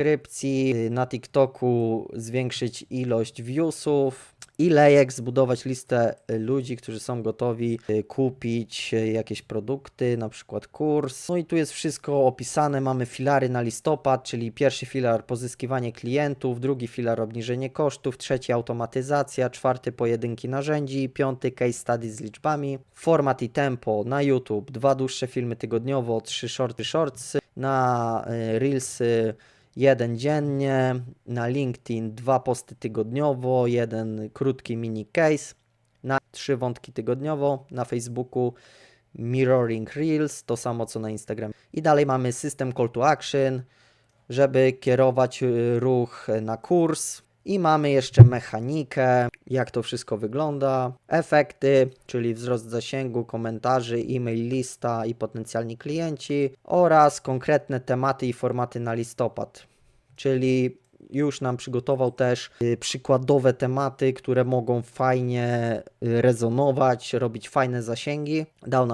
subskrypcji, na TikToku zwiększyć ilość viewsów i lejek zbudować listę ludzi, którzy są gotowi y, kupić y, jakieś produkty, na przykład kurs. No i tu jest wszystko opisane. Mamy filary na listopad, czyli pierwszy filar pozyskiwanie klientów, drugi filar obniżenie kosztów, trzeci automatyzacja, czwarty pojedynki narzędzi, piąty case study z liczbami, format i tempo na YouTube, dwa dłuższe filmy tygodniowo, trzy shorty shortsy, na y, reelsy jeden dziennie, na LinkedIn dwa posty tygodniowo, jeden krótki mini case, na trzy wątki tygodniowo, na Facebooku mirroring reels, to samo co na Instagram. I dalej mamy system call to action, żeby kierować y, ruch na kurs. I mamy jeszcze mechanikę, jak to wszystko wygląda, efekty, czyli wzrost zasięgu, komentarzy, e-mail lista i potencjalni klienci oraz konkretne tematy i formaty na listopad. Czyli już nam przygotował też y, przykładowe tematy, które mogą fajnie y, rezonować, robić fajne zasięgi. Dał nam